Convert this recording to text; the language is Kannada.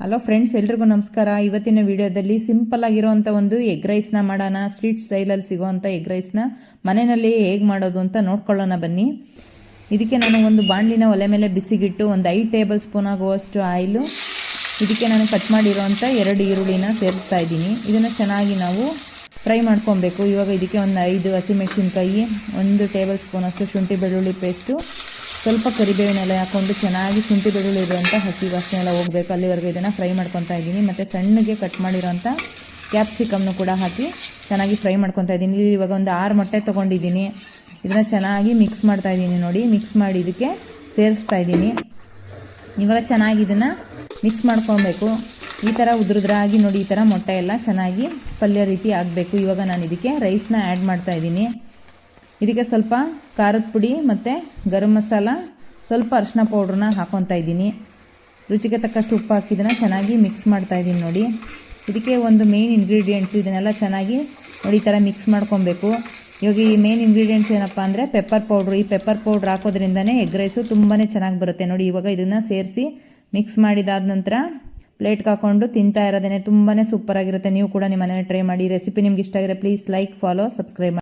ಹಲೋ ಫ್ರೆಂಡ್ಸ್ ಎಲ್ರಿಗೂ ನಮಸ್ಕಾರ. ಇವತ್ತಿನ ವಿಡಿಯೋದಲ್ಲಿ ಸಿಂಪಲ್ ಆಗಿರುವಂಥ ಒಂದು ಎಗ್ ರೈಸ್ನ ಮಾಡೋಣ. ಸ್ವೀಟ್ ಸ್ಟೈಲಲ್ಲಿ ಸಿಗೋವಂಥ ಎಗ್ ರೈಸ್ನ ಮನೆಯಲ್ಲಿ ಹೇಗೆ ಮಾಡೋದು ಅಂತ ನೋಡ್ಕೊಳ್ಳೋಣ ಬನ್ನಿ. ಇದಕ್ಕೆ ನಾನು ಒಂದು ಬಾಣಲಿನ ಒಲೆ ಮೇಲೆ ಬಿಸಿಗಿಟ್ಟು ಒಂದು ಐದು ಟೇಬಲ್ ಸ್ಪೂನ್ ಆಗುವಷ್ಟು ಆಯಿಲು. ಇದಕ್ಕೆ ನಾನು ಕಟ್ ಮಾಡಿರೋವಂಥ ಎರಡು ಈರುಳ್ಳಿನ ಸೇರಿಸ್ತಾ ಇದ್ದೀನಿ. ಇದನ್ನು ಚೆನ್ನಾಗಿ ನಾವು ಫ್ರೈ ಮಾಡ್ಕೊಬೇಕು. ಇವಾಗ ಇದಕ್ಕೆ ಒಂದು ಐದು ಹಸಿಮೆಣಸಿನ್ಕಾಯಿ ಒಂದು ಟೇಬಲ್ ಸ್ಪೂನಷ್ಟು ಶುಂಠಿ ಬೆಳ್ಳುಳ್ಳಿ ಪೇಸ್ಟು ಸ್ವಲ್ಪ ಕರಿಬೇವಿನೆಲ್ಲ ಹಾಕೊಂಡು ಚೆನ್ನಾಗಿ ಶುಂಠಿ ಬೆಳ್ಳುಳ್ಳಿ ಇರುವಂಥ ಹಸಿ ವಾಸನೆ ಎಲ್ಲ ಹೋಗಬೇಕು. ಅಲ್ಲಿವರೆಗೂ ಇದನ್ನು ಫ್ರೈ ಮಾಡ್ಕೊತಾ ಇದ್ದೀನಿ. ಮತ್ತು ಸಣ್ಣಗೆ ಕಟ್ ಮಾಡಿರೋಂಥ ಕ್ಯಾಪ್ಸಿಕಮ್ನು ಕೂಡ ಹಾಕಿ ಚೆನ್ನಾಗಿ ಫ್ರೈ ಮಾಡ್ಕೊತಾ ಇದ್ದೀನಿ. ಇವಾಗ ಒಂದು ಆರು ಮೊಟ್ಟೆ ತೊಗೊಂಡಿದ್ದೀನಿ. ಇದನ್ನು ಚೆನ್ನಾಗಿ ಮಿಕ್ಸ್ ಮಾಡ್ತಾ ಇದ್ದೀನಿ ನೋಡಿ. ಮಿಕ್ಸ್ ಮಾಡಿ ಇದಕ್ಕೆ ಸೇರಿಸ್ತಾ ಇದ್ದೀನಿ. ಇವಾಗ ಚೆನ್ನಾಗಿ ಇದನ್ನು ಮಿಕ್ಸ್ ಮಾಡ್ಕೊಬೇಕು. ಈ ಥರ ಉದ್ರದ್ರಾಗಿ ನೋಡಿ, ಈ ಥರ ಮೊಟ್ಟೆ ಎಲ್ಲ ಚೆನ್ನಾಗಿ ಪಲ್ಯ ರೀತಿ ಆಗಬೇಕು. ಇವಾಗ ನಾನು ಇದಕ್ಕೆ ರೈಸ್ನ ಆ್ಯಡ್ ಮಾಡ್ತಾ ಇದ್ದೀನಿ. ಇದಕ್ಕೆ ಸ್ವಲ್ಪ ಖಾರದ ಪುಡಿ ಮತ್ತು ಗರಂ ಮಸಾಲ, ಸ್ವಲ್ಪ ಅರಿಶಿನ ಪೌಡ್ರನ್ನ ಹಾಕೊತಾ ಇದ್ದೀನಿ. ರುಚಿಗೆ ತಕ್ಕಷ್ಟು ಉಪ್ಪು ಹಾಕಿದ್ದನ್ನು ಚೆನ್ನಾಗಿ ಮಿಕ್ಸ್ ಮಾಡ್ತಾ ಇದ್ದೀನಿ ನೋಡಿ. ಇದಕ್ಕೆ ಒಂದು ಮೇನ್ ಇಂಗ್ರೀಡಿಯೆಂಟ್ಸ್ ಇದನ್ನೆಲ್ಲ ಚೆನ್ನಾಗಿ ನೋಡಿ ಈ ಥರ ಮಿಕ್ಸ್ ಮಾಡ್ಕೊಬೇಕು ಇವಾಗ ಈ ಮೇನ್ ಇಂಗ್ರೀಡಿಯೆಂಟ್ಸ್ ಏನಪ್ಪ ಅಂದರೆ ಪೆಪ್ಪರ್ ಪೌಡ್ರು ಈ ಪೆಪ್ಪರ್ ಪೌಡ್ರ್ ಹಾಕೋದ್ರಿಂದನೇ ಎಗ್ ರೈಸು ತುಂಬಾ ಚೆನ್ನಾಗಿ ಬರುತ್ತೆ ನೋಡಿ. ಇವಾಗ ಇದನ್ನು ಸೇರಿಸಿ ಮಿಕ್ಸ್ ಮಾಡಿದಾದ ನಂತರ ಪ್ಲೇಟ್ಗೆ ಹಾಕೊಂಡು ತಿಂತಾ ಇರೋದೇ ತುಂಬಾ ಸೂಪರಾಗಿರುತ್ತೆ ನೀವು ಕೂಡ ನಿಮ್ಮ ಮನೇಲಿ ಟ್ರೈ ಮಾಡಿ. ರೆಸಿಪಿ ನಿಮ್ಗೆ ಇಷ್ಟ ಆಗಿದೆ ಪ್ಲೀಸ್ ಲೈಕ್ ಫಾಲೋ ಸಬ್ಸ್ಕ್ರೈಬ್